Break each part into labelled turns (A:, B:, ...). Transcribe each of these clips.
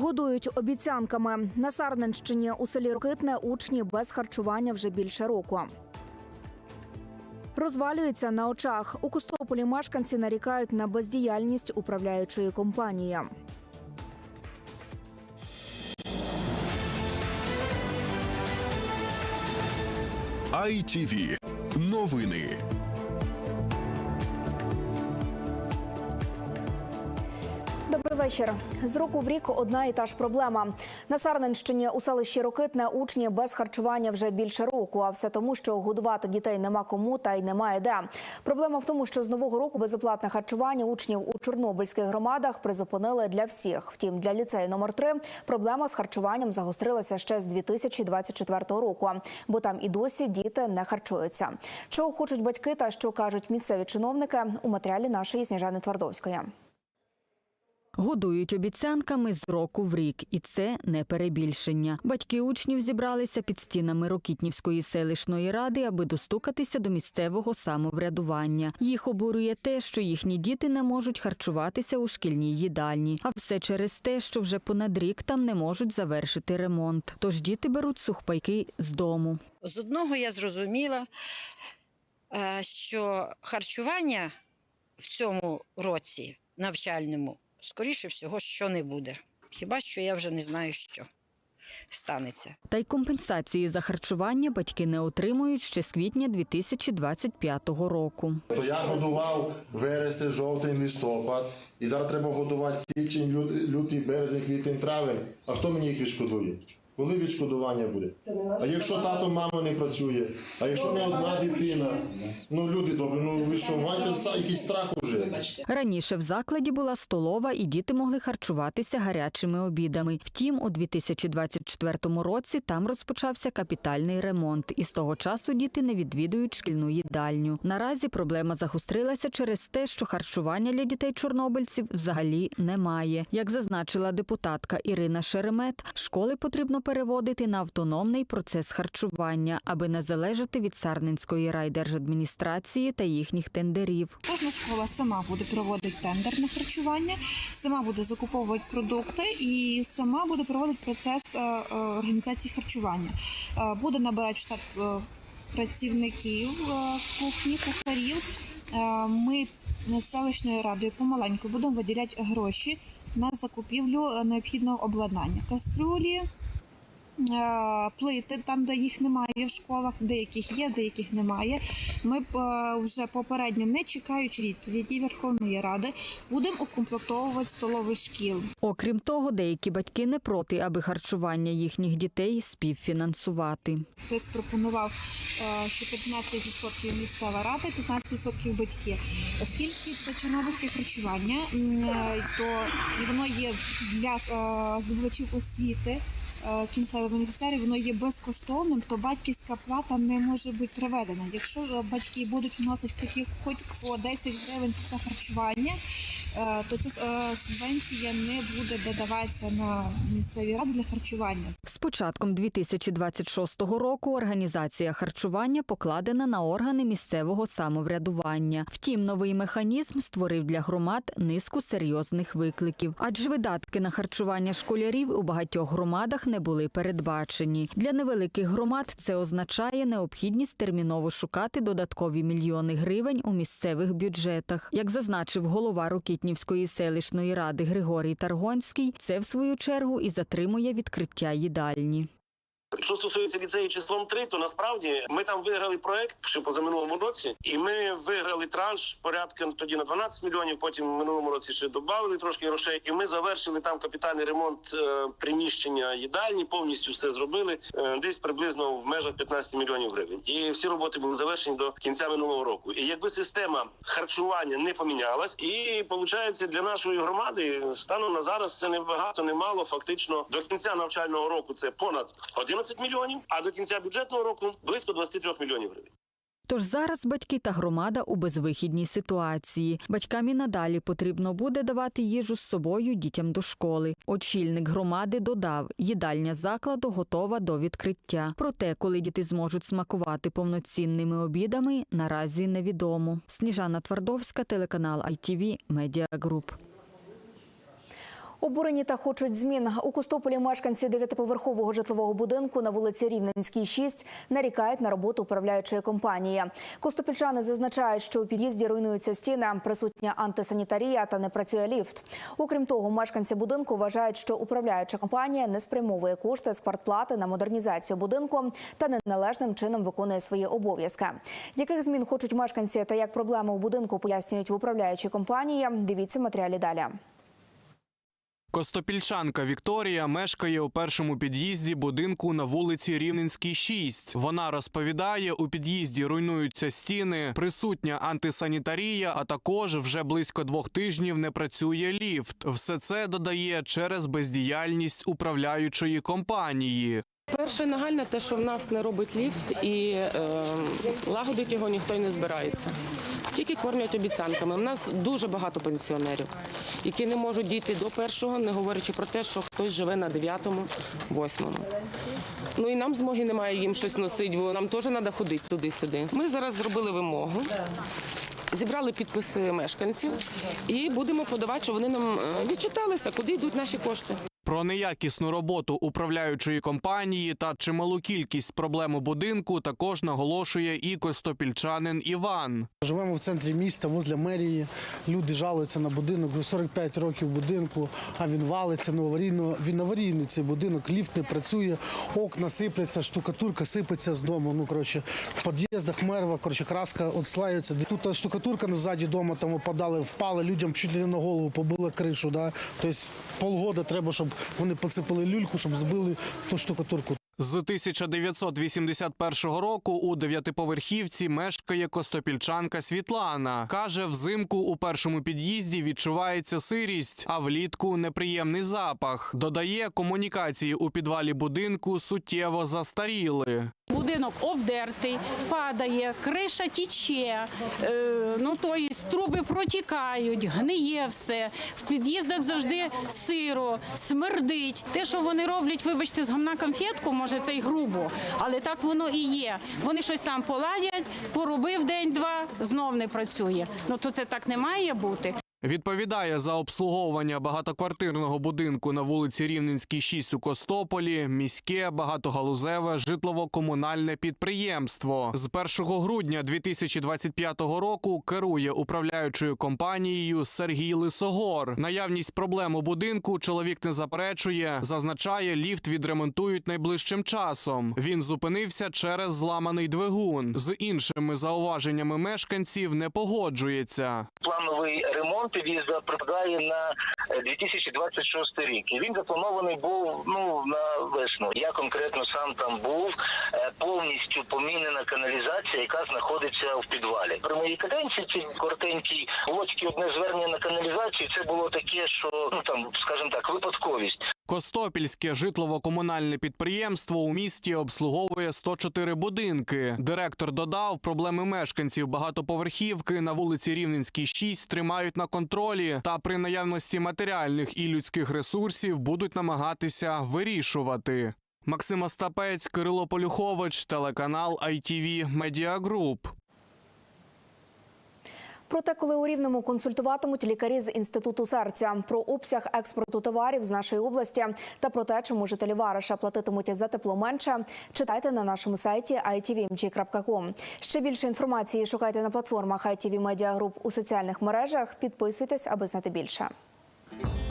A: Годують обіцянками. На Сарненщині у селі Рокитне учні без харчування вже більше року. Розвалюється на очах. У Костополі мешканці нарікають на бездіяльність управляючої компанії.
B: ITV. Новини.
A: Вечір. З року в рік одна і та ж проблема. На Сарненщині у селищі Рокитне учні без харчування вже більше року. А все тому, що годувати дітей нема кому та й немає де. Проблема в тому, що з нового року безоплатне харчування учнів у чорнобильських громадах призупинили для всіх. Втім, для ліцею номер 3 проблема з харчуванням загострилася ще з 2024 року, бо там і досі діти не харчуються. Чого хочуть батьки та що кажуть місцеві чиновники у матеріалі нашої Сніжани Твардовської.
C: Годують обіцянками з року в рік, і це не перебільшення. Батьки учнів зібралися під стінами Рокітнівської селищної ради, аби достукатися до місцевого самоврядування. Їх обурює те, що їхні діти не можуть харчуватися у шкільній їдальні, а все через те, що вже понад рік там не можуть завершити ремонт. Тож діти беруть сухпайки з дому.
D: З одного я зрозуміла, е, що харчування в цьому році навчальному, скоріше всього, що не буде. Хіба що я вже не знаю, що станеться.
C: Та й компенсації за харчування батьки не отримують ще з квітня 2025 року.
E: То я годував вересень, жовтень, листопад. І зараз треба годувати січень, лю- лютий, березень, квітень, травень. А хто мені їх відшкодує? Коли відшкодування буде? А якщо тато, мама не працює, а якщо не одна дитина, ну люди добрі, ну ви що, маєте са- якийсь страх уже?
C: Раніше в закладі була столова, і діти могли харчуватися гарячими обідами. Втім, у 2024 році там розпочався капітальний ремонт, і з того часу діти не відвідують шкільну їдальню. Наразі проблема загострилася через те, що харчування для дітей чорнобильців взагалі немає. Як зазначила депутатка Ірина Шеремет, школи потрібно переводити на автономний процес харчування, аби не залежати від Сарненської райдержадміністрації та їхніх тендерів.
F: Кожна школа сама буде проводити тендер на харчування, сама буде закуповувати продукти і сама буде проводити процес е, е, організації харчування. Е, Буде набирати штат працівників кухні, кухарів. Ми селищною радою помаленьку будемо виділяти гроші на закупівлю необхідного обладнання. Каструлі, плити, там, де їх немає в школах, деяких є, деяких немає. Ми е, вже попередньо, не чекаючи відповіді Верховної Ради, будемо укомплектовувати столові шкіл.
C: Окрім того, деякі батьки не проти, аби харчування їхніх дітей співфінансувати.
F: Хтось пропонував, е, що 15% місцева рада, 15% батьки. Оскільки це чорнобильське харчування, е, то воно є для е, здобувачів освіти. Е, Кінцевих бенефіціарів воно є безкоштовним, то батьківська плата не може бути приведена. Якщо е, батьки будуть вносити хоч, хоч по 10 гривень за харчування, то ця е, субвенція не буде додаватися на місцеві ради для харчування.
C: З початком 2026 року організація харчування покладена на органи місцевого самоврядування. Втім, новий механізм створив для громад низку серйозних викликів, адже видатки на харчування школярів у багатьох громадах не були передбачені. Для невеликих громад це означає необхідність терміново шукати додаткові мільйони гривень у місцевих бюджетах. Як зазначив голова Рокітнівської селищної ради Григорій Таргонський, це в свою чергу і затримує відкриття їдальні.
G: Що стосується ліцею числом 3, то насправді ми там виграли проект ще позаминулому році, і ми виграли транш порядка тоді на 12 мільйонів. Потім в минулому році ще додали трошки грошей. І ми завершили там капітальний ремонт е, приміщення їдальні. Повністю все зробили е, десь приблизно в межах 15 мільйонів гривень. І всі роботи були завершені до кінця минулого року. І якби система харчування не помінялась, і виходить для нашої громади станом на зараз це не багато, не мало. Фактично до кінця навчального року це понад 11 мільйонів, а до кінця бюджетного року близько 23 мільйонів гривень.
C: Тож зараз батьки та громада у безвихідній ситуації. Батькам і надалі потрібно буде давати їжу з собою дітям до школи. Очільник громади додав, їдальня закладу готова до відкриття. Проте, коли діти зможуть смакувати повноцінними обідами, наразі невідомо. Сніжана Твардовська, телеканал ITV, Media.
A: Обурені та хочуть змін. У Костополі мешканці дев'ятиповерхового житлового будинку на вулиці Рівненській, 6 нарікають на роботу управляючої компанії. Костопільчани зазначають, що у під'їзді руйнуються стіни, присутня антисанітарія та не працює ліфт. Окрім того, мешканці будинку вважають, що управляюча компанія не спрямовує кошти з квартплати на модернізацію будинку та неналежним чином виконує свої обов'язки. Яких змін хочуть мешканці та як проблеми у будинку пояснюють в управляючій компанії? Дивіться матеріалі далі.
H: Костопільчанка Вікторія мешкає у першому під'їзді будинку на вулиці Рівненській, 6. Вона розповідає, у під'їзді руйнуються стіни, присутня антисанітарія, а також вже близько двох тижнів не працює ліфт. Все це додає через бездіяльність управляючої компанії.
I: Перше нагальне те, що в нас не робить ліфт і е, лагодить його ніхто й не збирається. Тільки кормять обіцянками. У нас дуже багато пенсіонерів, які не можуть дійти до першого, не говорячи про те, що хтось живе на дев'ятому, восьмому. Ну і нам змоги немає їм щось носити, бо нам теж треба ходити туди-сюди. Ми зараз зробили вимогу. Зібрали підписи мешканців і будемо подавати, що вони нам е, відчиталися, куди йдуть наші кошти.
H: Про неякісну роботу управляючої компанії та чималу кількість проблем у будинку також наголошує і костопільчанин Іван.
J: Живемо в центрі міста, возле мерії. Люди жалуються на будинок. Вже 45 років будинку, а він валиться. Ну, аварійно, він аварійний цей будинок, ліфт не працює, окна сипляться, штукатурка сипеться з дому. Ну, коротше, в під'їздах мерва, коротше, краска отслаюється. Тут штукатурка на ззаді дому там випадали, впали людям чуть ли не на голову, побили кришу. Да? Тобто полгода треба, щоб вони поцепили люльку, щоб збили ту штукатурку.
H: З 1981 року у дев'ятиповерхівці мешкає костопільчанка Світлана. Каже, взимку у першому під'їзді відчувається сирість, а влітку неприємний запах. Додає, комунікації у підвалі будинку суттєво застаріли.
K: Будинок обдертий, падає, криша тіче, е, ну то є труби протікають, гниє все. В під'їздах завжди сиро, смердить. Те, що вони роблять, вибачте, з гамна конфетку, може це й грубо, але так воно і є. Вони щось там поладять, поробив день-два, знов не працює. Ну то це так не має бути.
H: Відповідає за обслуговування багатоквартирного будинку на вулиці Рівненській, 6 у Костополі, міське багатогалузеве житлово-комунальне підприємство. З 1 грудня 2025 року керує управляючою компанією Сергій Лисогор. Наявність проблем у будинку чоловік не заперечує. Зазначає, ліфт відремонтують найближчим часом. Він зупинився через зламаний двигун. З іншими зауваженнями мешканців не погоджується.
L: плановий ремонт в'їзда припадає на е, 2026 рік. І він запланований був ну на весну. Я конкретно сам там був е, повністю помінена каналізація, яка знаходиться в підвалі. При моїй каденції ці коротенькій було одне звернення на каналізацію. Це було таке, що ну там, скажімо так, випадковість.
H: Костопільське житлово-комунальне підприємство у місті обслуговує 104 будинки. Директор додав, проблеми мешканців багатоповерхівки на вулиці Рівненській 6 тримають на контролі та при наявності матеріальних і людських ресурсів будуть намагатися вирішувати. Максим Остапець, Кирило Полюхович, телеканал ITV Media Group.
A: Проте, коли у рівному консультуватимуть лікарі з інституту серця про обсяг експорту товарів з нашої області та про те, чому жителі Вариша платитимуть за тепло менше, читайте на нашому сайті itvmg.com. Ще більше інформації шукайте на платформах ITV Media Group у соціальних мережах. Підписуйтесь, аби знати більше.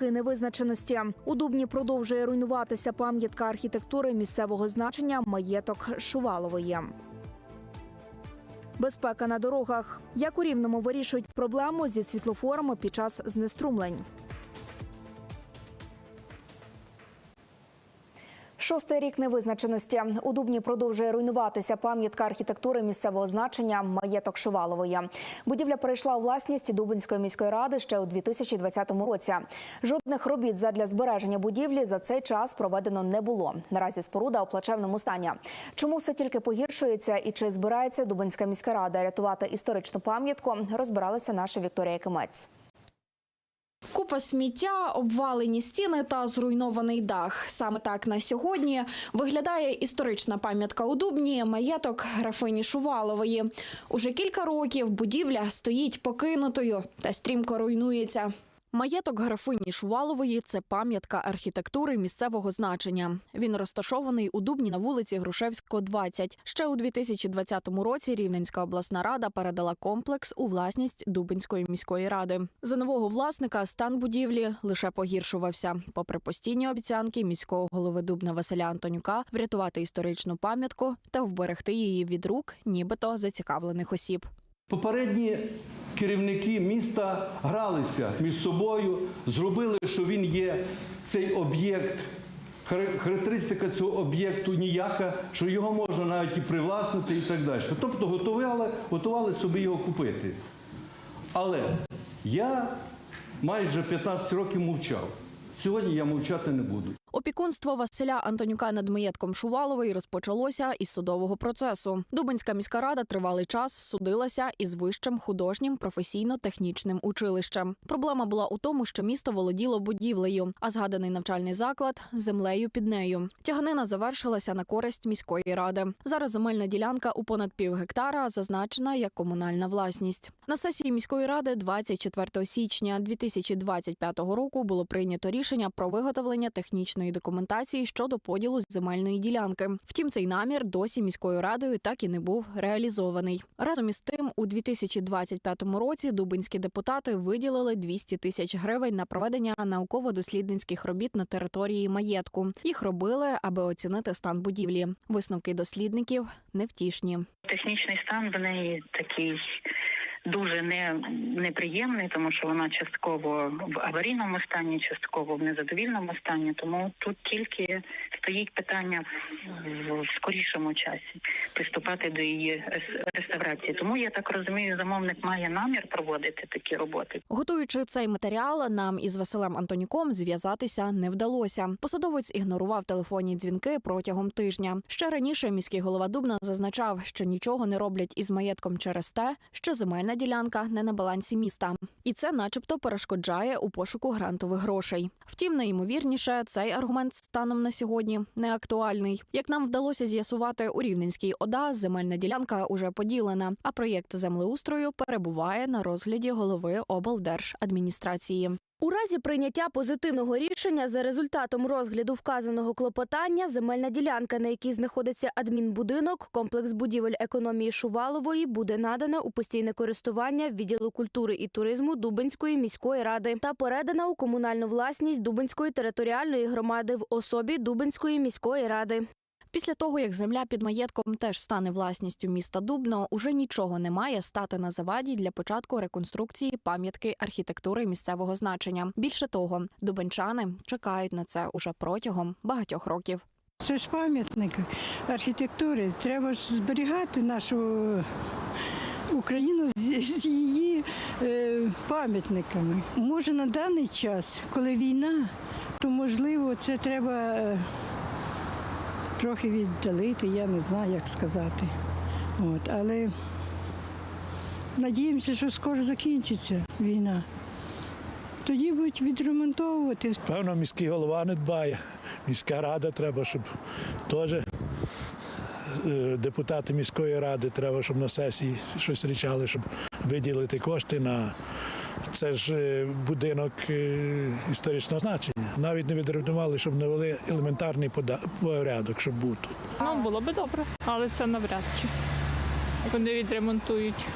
A: Роки невизначеності у Дубні продовжує руйнуватися пам'ятка архітектури місцевого значення маєток Шувалової. Безпека на дорогах. Як у Рівному вирішують проблему зі світлофорами під час знеструмлень. Шостий рік невизначеності у Дубні продовжує руйнуватися пам'ятка архітектури місцевого значення маєток Шувалової. Будівля перейшла у власність Дубинської міської ради ще у 2020 році. Жодних робіт задля збереження будівлі за цей час проведено не було. Наразі споруда у плачевному стані. Чому все тільки погіршується і чи збирається Дубинська міська рада рятувати історичну пам'ятку? Розбиралася наша Вікторія Кимець.
M: Купа сміття, обвалені стіни та зруйнований дах. Саме так на сьогодні виглядає історична пам'ятка у Дубні, маєток графині Шувалової. Уже кілька років будівля стоїть покинутою та стрімко руйнується.
N: Маєток графині Шувалової це пам'ятка архітектури місцевого значення. Він розташований у Дубні на вулиці Грушевського, 20. Ще у 2020 році Рівненська обласна рада передала комплекс у власність Дубинської міської ради. За нового власника стан будівлі лише погіршувався. Попри постійні обіцянки міського голови Дубна Василя Антонюка врятувати історичну пам'ятку та вберегти її від рук, нібито зацікавлених осіб.
O: Попередні керівники міста гралися між собою, зробили, що він є цей об'єкт. Характеристика цього об'єкту ніяка, що його можна навіть і привласнити і так далі. Тобто готували, готували собі його купити. Але я майже 15 років мовчав. Сьогодні я мовчати не буду.
N: Опікунство Василя Антонюка над маєтком Шувалової розпочалося із судового процесу. Дубинська міська рада тривалий час судилася із вищим художнім професійно-технічним училищем. Проблема була у тому, що місто володіло будівлею, а згаданий навчальний заклад землею під нею. Тяганина завершилася на користь міської ради. Зараз земельна ділянка у понад пів гектара зазначена як комунальна власність. На сесії міської ради 24 січня 2025 року було прийнято рішення про виготовлення технічної документації щодо поділу земельної ділянки. Втім, цей намір досі міською радою так і не був реалізований. Разом із тим, у 2025 році дубинські депутати виділили 200 тисяч гривень на проведення науково-дослідницьких робіт на території маєтку. Їх робили, аби оцінити стан будівлі. Висновки дослідників невтішні.
P: Технічний стан в неї такий дуже не, неприємний, тому що вона частково в аварійному стані, частково в незадовільному стані. Тому тут тільки стоїть питання в, скорішому часі приступати до її рес- реставрації. Тому я так розумію, замовник має намір проводити такі роботи.
N: Готуючи цей матеріал, нам із Василем Антонюком зв'язатися не вдалося. Посадовець ігнорував телефонні дзвінки протягом тижня. Ще раніше міський голова Дубна зазначав, що нічого не роблять із маєтком через те, що земельна ділянка не на балансі міста, і це, начебто, перешкоджає у пошуку грантових грошей. Втім, найімовірніше, цей аргумент станом на сьогодні не актуальний. Як нам вдалося з'ясувати у Рівненській ОДА, земельна ділянка уже поділена, а проєкт землеустрою перебуває на розгляді голови облдержадміністрації.
Q: У разі прийняття позитивного рішення за результатом розгляду вказаного клопотання земельна ділянка, на якій знаходиться адмінбудинок, комплекс будівель економії Шувалової, буде надана у постійне користування відділу культури і туризму Дубинської міської ради та передана у комунальну власність Дубинської територіальної громади в особі Дубинської міської ради.
N: Після того, як земля під маєтком теж стане власністю міста Дубно, уже нічого не має стати на заваді для початку реконструкції пам'ятки архітектури місцевого значення. Більше того, дубенчани чекають на це уже протягом багатьох років.
R: Це ж пам'ятник архітектури. Треба ж зберігати нашу Україну з, її е, пам'ятниками. Може, на даний час, коли війна, то можливо це треба е, трохи віддалити, я не знаю, як сказати. От, але надіємося, що скоро закінчиться війна. Тоді будуть відремонтовувати.
S: Певно, міський голова не дбає. Міська рада треба, щоб теж е, депутати міської ради треба, щоб на сесії щось рішали, щоб виділити кошти на це ж е, будинок е, історичного значення. Навіть не відремонтували, щоб навели елементарний пода- порядок, щоб був тут.
T: Ну, було би добре, але це навряд чи вони відремонтують.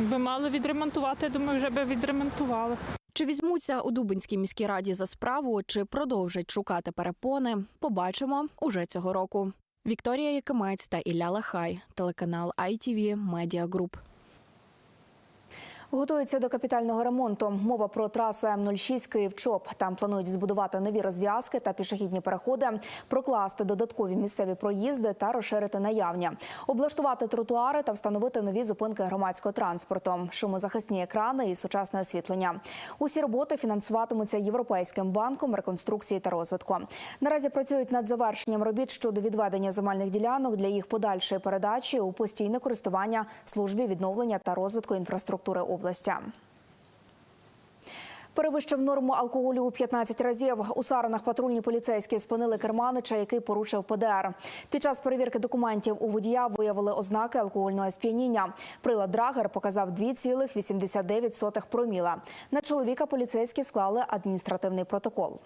T: Би мали відремонтувати, я думаю, вже би відремонтували.
N: Чи візьмуться у Дубинській міській раді за справу, чи продовжать шукати перепони, побачимо уже цього року. Вікторія Якимець та Ілля Лахай, телеканал ITV Media Group.
A: Готуються до капітального ремонту. Мова про трасу М06 Київ-Чоп. Там планують збудувати нові розв'язки та пішохідні переходи, прокласти додаткові місцеві проїзди та розширити наявні, облаштувати тротуари та встановити нові зупинки громадського транспорту, шумозахисні екрани і сучасне освітлення. Усі роботи фінансуватимуться Європейським банком реконструкції та розвитку. Наразі працюють над завершенням робіт щодо відведення земельних ділянок для їх подальшої передачі у постійне користування службі відновлення та розвитку інфраструктури області. Перевищив норму алкоголю у 15 разів. У Саринах патрульні поліцейські спинили керманича, який порушив ПДР. Під час перевірки документів у водія виявили ознаки алкогольного сп'яніння. Прилад Драгер показав 2,89 проміла. На чоловіка поліцейські склали адміністративний протокол.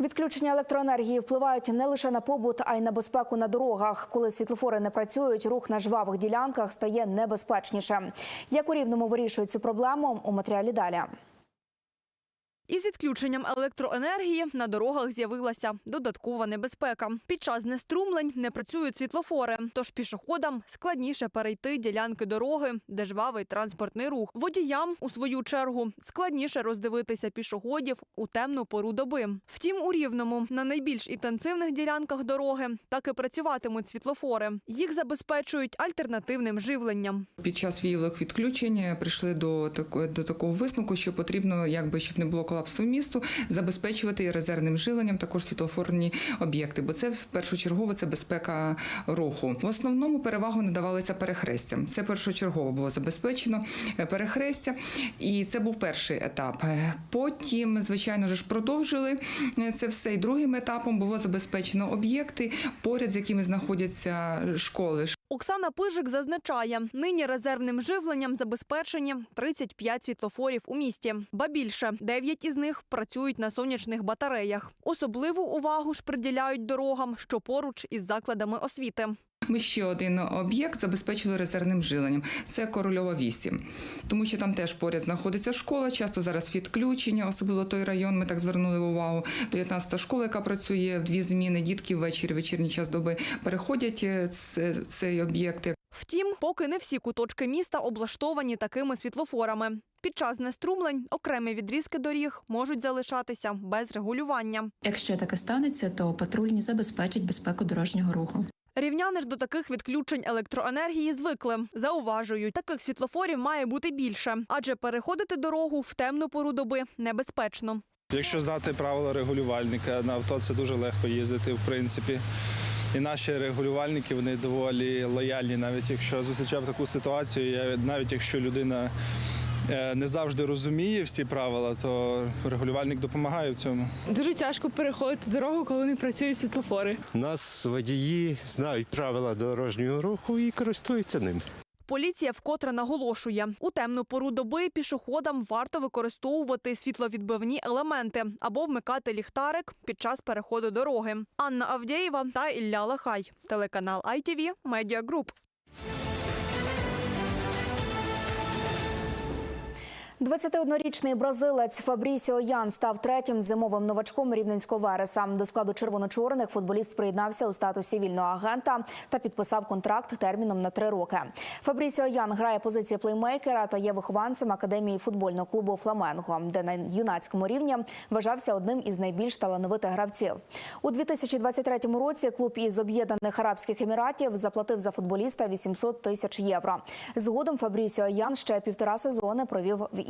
A: Відключення електроенергії впливають не лише на побут, а й на безпеку на дорогах. Коли світлофори не працюють, рух на жвавих ділянках стає небезпечніше. Як у рівному вирішують цю проблему у матеріалі далі.
U: Із відключенням електроенергії на дорогах з'явилася додаткова небезпека. Під час знеструмлень не працюють світлофори, тож пішоходам складніше перейти ділянки дороги, де жвавий транспортний рух. Водіям, у свою чергу, складніше роздивитися пішоходів у темну пору доби. Втім, у рівному на найбільш інтенсивних ділянках дороги так і працюватимуть світлофори. Їх забезпечують альтернативним живленням.
V: Під час віялових відключень прийшли до такого до такого висновку, що потрібно, якби щоб не було колапсу місту, забезпечувати і резервним живленням також світлофорні об'єкти, бо це в першочергово це безпека руху. В основному перевагу надавалися перехрестям. Це першочергово було забезпечено е, перехрестя, і це був перший етап. Е, Потім, звичайно ж, продовжили е, це все. І другим етапом було забезпечено об'єкти, поряд з якими знаходяться школи.
U: Оксана Пижик зазначає, нині резервним живленням забезпечені 35 світлофорів у місті. Ба більше, 9 із них працюють на сонячних батареях. Особливу увагу ж приділяють дорогам, що поруч із закладами освіти.
V: Ми ще один об'єкт забезпечили резервним жиленням. Це Корольова 8. Тому що там теж поряд знаходиться школа. Часто зараз відключення, особливо той район. Ми так звернули увагу. 19-та школа, яка працює в дві зміни. Дітки ввечері, вечірній час доби переходять е, цей об'єкт.
U: Втім, поки не всі куточки міста облаштовані такими світлофорами. Під час знеструмлень окремі відрізки доріг можуть залишатися без регулювання.
W: Якщо таке станеться, то патрульні забезпечать безпеку дорожнього руху.
U: Рівняни ж до таких відключень електроенергії звикли. Зауважують, таких світлофорів має бути більше, адже переходити дорогу в темну пору доби небезпечно.
X: Якщо знати правила регулювальника, на авто це дуже легко їздити, в принципі. І наші регулювальники вони доволі лояльні, навіть якщо зустрічав таку ситуацію, я- навіть якщо людина не завжди розуміє всі правила, то регулювальник допомагає в цьому.
Y: Дуже тяжко переходити дорогу, коли не працюють світлофори.
B: У нас водії знають правила дорожнього руху і користуються ним.
U: Поліція вкотре наголошує, у темну пору доби пішоходам варто використовувати світловідбивні елементи або вмикати ліхтарик під час переходу дороги. Анна Авдєєва та Ілля Лахай, телеканал ITV, Media Group.
A: 21-річний бразилець Фабрісіо Ян став третім зимовим новачком рівненського вереса. До складу червоно-чорних футболіст приєднався у статусі вільного агента та підписав контракт терміном на три роки. Фабрісіо Ян грає позиції плеймейкера та є вихованцем академії футбольного клубу Фламенго, де на юнацькому рівні вважався одним із найбільш талановитих гравців. У 2023 році клуб із Об'єднаних Арабських Еміратів заплатив за футболіста 800 тисяч євро. Згодом Фабрісіо Ян ще півтора сезони провів в